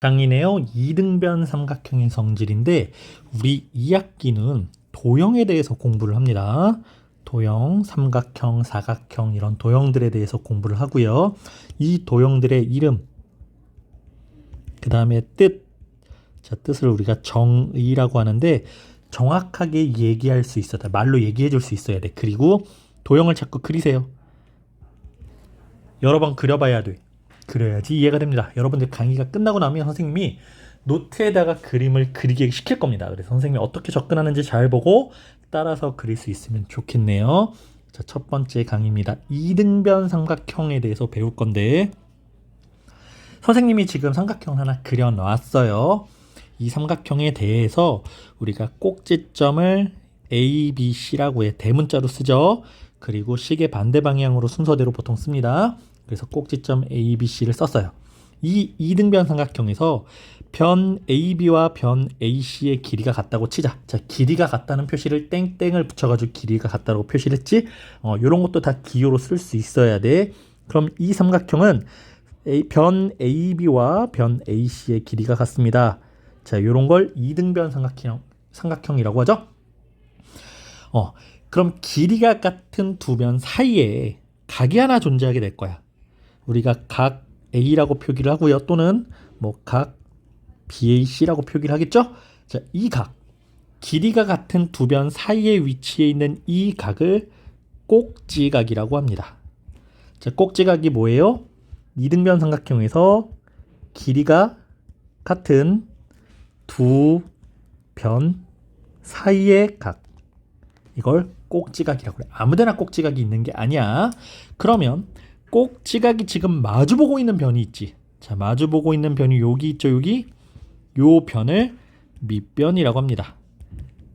강이네요. 이등변 삼각형의 성질인데 우리 2학기는 도형에 대해서 공부를 합니다. 도형, 삼각형, 사각형 이런 도형들에 대해서 공부를 하고요. 이 도형들의 이름, 그 다음에 뜻, 자 뜻을 우리가 정의라고 하는데 정확하게 얘기할 수 있어야 돼. 말로 얘기해 줄 수 있어야 돼. 그리고 도형을 자꾸 그리세요. 여러 번 그려봐야 돼. 그래야지 이해가 됩니다. 여러분들 강의가 끝나고 나면 선생님이 노트에다가 그림을 그리게 시킬 겁니다. 그래서 선생님이 어떻게 접근하는지 잘 보고 따라서 그릴 수 있으면 좋겠네요. 자, 첫 번째 강의입니다. 이등변 삼각형에 대해서 배울 건데 선생님이 지금 삼각형 하나 그려 놨어요. 이 삼각형에 대해서 우리가 꼭지점을 A, B, C라고 해 대문자로 쓰죠. 그리고 시계 반대 방향으로 순서대로 보통 씁니다. 그래서 꼭지점 A, B, C를 썼어요. 이 이등변 삼각형에서 변 AB와 변 AC의 길이가 같다고 치자. 자, 길이가 같다는 표시를 땡땡을 붙여가지고 길이가 같다고 표시를 했지. 어, 이런 것도 다 기호로 쓸 수 있어야 돼. 그럼 이 삼각형은 A, 변 AB와 변 AC의 길이가 같습니다. 자, 이런 걸 이등변 삼각형, 삼각형이라고 하죠. 어, 그럼 길이가 같은 두 변 사이에 각이 하나 존재하게 될 거야. 우리가 각 A라고 표기를 하고요. 또는 뭐 각 BAC라고 표기를 하겠죠? 자, 이 각. 길이가 같은 두 변 사이에 위치해 있는 이 각을 꼭지각이라고 합니다. 자, 꼭지각이 뭐예요? 이등변 삼각형에서 길이가 같은 두 변 사이의 각. 이걸 꼭지각이라고 그래. 아무데나 꼭지각이 있는 게 아니야. 그러면 꼭 지각이 지금 마주보고 있는 변이 있지. 자, 마주보고 있는 변이 여기 있죠, 여기. 요 변을 밑변이라고 합니다.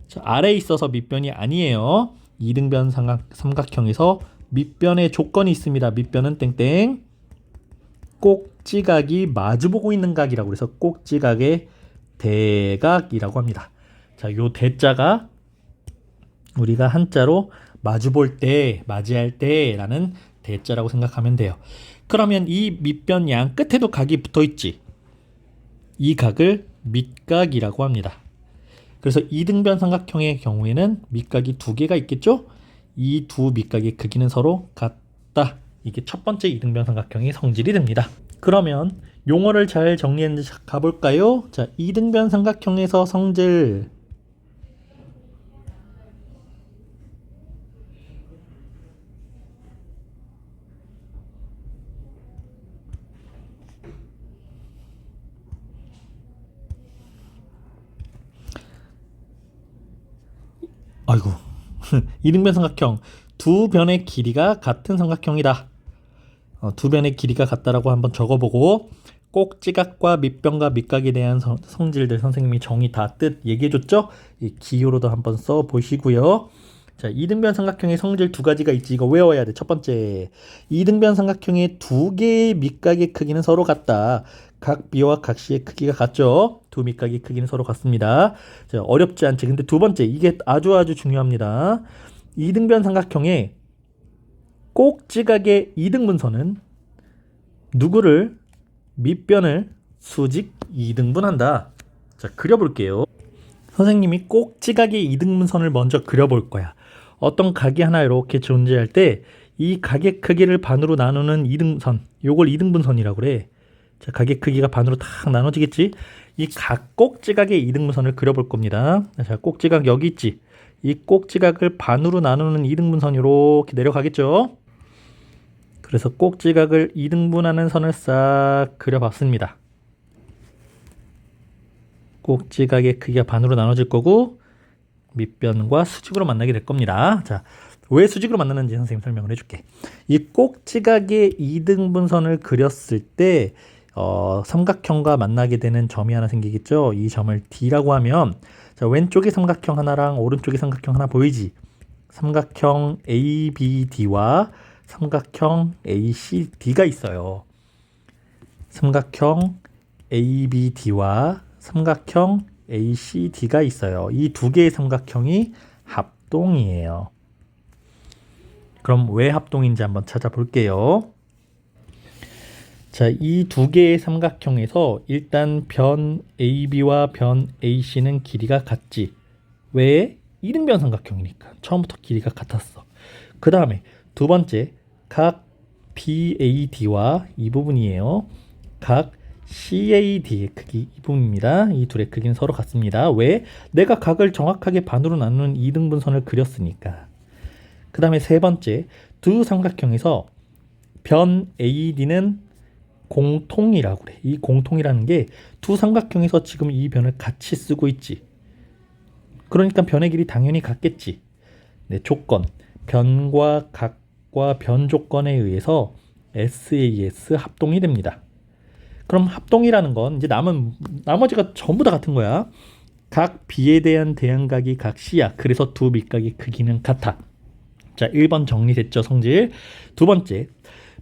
자, 아래에 있어서 밑변이 아니에요. 이등변 삼각, 삼각형에서 밑변의 조건이 있습니다. 밑변은 땡땡. 꼭지각이 마주보고 있는 각이라고 해서 꼭지각의 대각이라고 합니다. 자, 요 대자가 우리가 한자로 마주볼 때, 맞이할 때라는 대자라고 생각하면 돼요. 그러면 이 밑변 양 끝에도 각이 붙어 있지. 이 각을 밑각이라고 합니다. 그래서 이등변 삼각형의 경우에는 밑각이 두 개가 있겠죠? 이 두 밑각의 크기는 서로 같다. 이게 첫 번째 이등변 삼각형의 성질이 됩니다. 그러면 용어를 잘 정리했는지 가볼까요? 자, 이등변 삼각형에서 성질 아이고 이등변 삼각형 두 변의 길이가 같은 삼각형이다. 어, 두 변의 길이가 같다라고 한번 적어보고 꼭지각과 밑변과 밑각에 대한 성, 성질들 선생님이 정의 다 뜻 얘기해줬죠? 이 기호로도 한번 써 보시고요. 자, 이등변 삼각형의 성질 두 가지가 있지. 이거 외워야 돼. 첫 번째, 이등변 삼각형의 두 개의 밑각의 크기는 서로 같다. 각 B와 각 C의 크기가 같죠? 두 밑각의 크기는 서로 같습니다. 자, 어렵지 않지. 근데 두 번째, 이게 아주 아주 중요합니다. 이등변 삼각형의 꼭지각의 이등분선은 누구를 밑변을 수직 이등분한다. 자, 그려볼게요. 선생님이 꼭지각의 이등분선을 먼저 그려볼 거야. 어떤 각이 하나 이렇게 존재할 때 이 각의 크기를 반으로 나누는 이등선, 요걸 이등분선이라고 그래. 자, 각의 크기가 반으로 탁 나눠지겠지? 이 각 꼭지각의 이등분선을 그려볼 겁니다. 자, 꼭지각 여기 있지? 이 꼭지각을 반으로 나누는 이등분선 이렇게 내려가겠죠? 그래서 꼭지각을 이등분하는 선을 싹 그려봤습니다. 꼭지각의 크기가 반으로 나눠질 거고 밑변과 수직으로 만나게 될 겁니다. 자, 왜 수직으로 만나는지 선생님 설명을 해줄게. 이 꼭지각의 이등분선을 그렸을 때 어, 삼각형과 만나게 되는 점이 하나 생기겠죠. 이 점을 D라고 하면 자, 왼쪽에 삼각형 하나랑 오른쪽에 삼각형 하나 보이지? 삼각형 ABD와 삼각형 ACD가 있어요. 삼각형 ABD와 삼각형 ACD가 있어요. 이 두 개의 삼각형이 합동이에요. 그럼 왜 합동인지 한번 찾아볼게요. 자, 이 두 개의 삼각형에서 일단 변 AB와 변 AC는 길이가 같지. 왜? 이등변 삼각형이니까. 처음부터 길이가 같았어. 그 다음에 두 번째, 각 BAD와 이 부분이에요. 각 CAD의 크기 이 부분입니다. 이 둘의 크기는 서로 같습니다. 왜? 내가 각을 정확하게 반으로 나누는 이등분선을 그렸으니까. 그 다음에 세 번째, 두 삼각형에서 변 AD는 공통이라고 그래. 이 공통이라는 게 두 삼각형에서 지금 이 변을 같이 쓰고 있지. 그러니까 변의 길이 당연히 같겠지. 네, 조건. 변과 각과 변 조건에 의해서 SAS 합동이 됩니다. 그럼 합동이라는 건 이제 남은 나머지가 전부 다 같은 거야. 각 B에 대한 대항각이 각 C야. 그래서 두 밑각의 크기는 같아. 자, 1번 정리됐죠, 성질. 두 번째.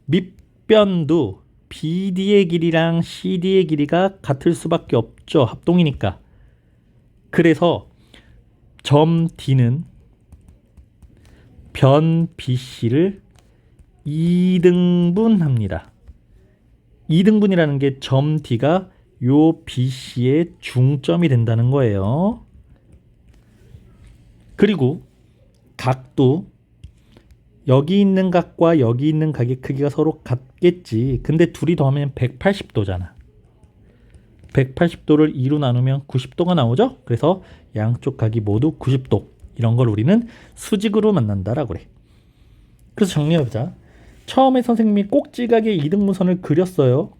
밑변도 BD의 길이랑 CD의 길이가 같을 수밖에 없죠. 합동이니까. 그래서 점 D는 변 BC를 2등분합니다. 2등분이라는 게 점 D가 요 BC의 중점이 된다는 거예요. 그리고 각도 여기 있는 각과 여기 있는 각의 크기가 서로 같겠지. 근데 둘이 더하면 180도잖아. 180도를 2로 나누면 90도가 나오죠? 그래서 양쪽 각이 모두 90도. 이런 걸 우리는 수직으로 만난다라고 그래. 그래서 정리해보자. 처음에 선생님이 꼭지각의 이등분선을 그렸어요.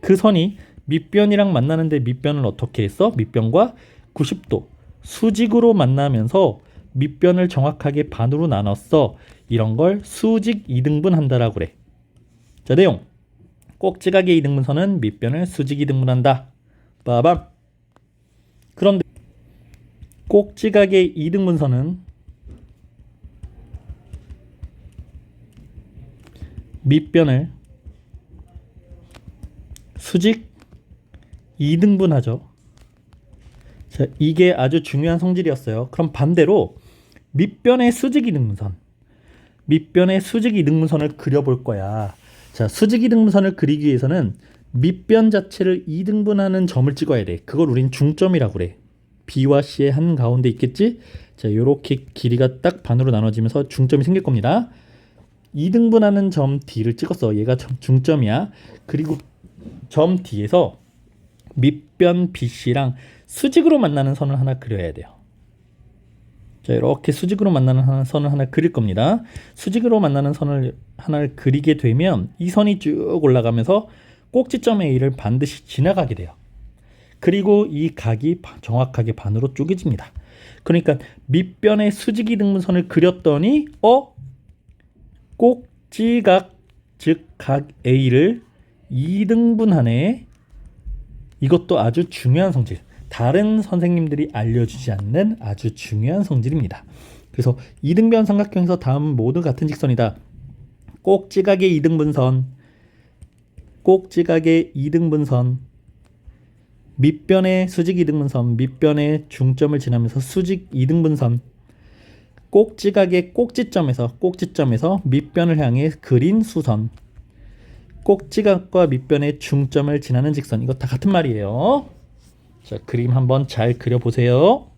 그 선이 밑변이랑 만나는데 밑변을 어떻게 했어? 밑변과 90도 수직으로 만나면서 밑변을 정확하게 반으로 나눴어. 이런 걸 수직 이등분 한다라고 그래. 자, 내용. 꼭지각의 이등분선은 밑변을 수직 이등분한다. 빠밤. 그런데 꼭지각의 이등분선은 밑변을 수직 2등분하죠. 자, 이게 아주 중요한 성질이었어요. 그럼 반대로 밑변의 수직 이등분선. 밑변의 수직 이등분선을 그려볼 거야. 자, 수직 이등분선을 그리기 위해서는 밑변 자체를 2등분하는 점을 찍어야 돼. 그걸 우린 중점이라고 그래. B와 C의 한 가운데 있겠지? 자, 요렇게 길이가 딱 반으로 나눠지면서 중점이 생길 겁니다. 2등분하는 점 D를 찍었어. 얘가 점- 중점이야. 그리고 점 D에서 밑변 BC랑 수직으로 만나는 선을 하나 그려야 돼요. 자, 이렇게 수직으로 만나는 하나- 선을 하나 그릴 겁니다. 수직으로 만나는 선을 하나를 그리게 되면 이 선이 쭉 올라가면서 꼭지점 A를 반드시 지나가게 돼요. 그리고 이 각이 바- 정확하게 반으로 쪼개집니다. 그러니까 밑변의 수직이 등분선을 그렸더니 어 꼭지각 즉 각 A를 2등분하네. 이것도 아주 중요한 성질. 다른 선생님들이 알려주지 않는 아주 중요한 성질입니다. 그래서 이등변 삼각형에서 다음 모두 같은 직선이다. 꼭지각의 이등분선, 꼭지각의 이등분선, 밑변의 수직 이등분선, 밑변의 중점을 지나면서 수직 이등분선, 꼭지각의 꼭지점에서 꼭지점에서 밑변을 향해 그린 수선, 꼭지각과 밑변의 중점을 지나는 직선 이거 다 같은 말이에요. 자 그림 한번 잘 그려보세요.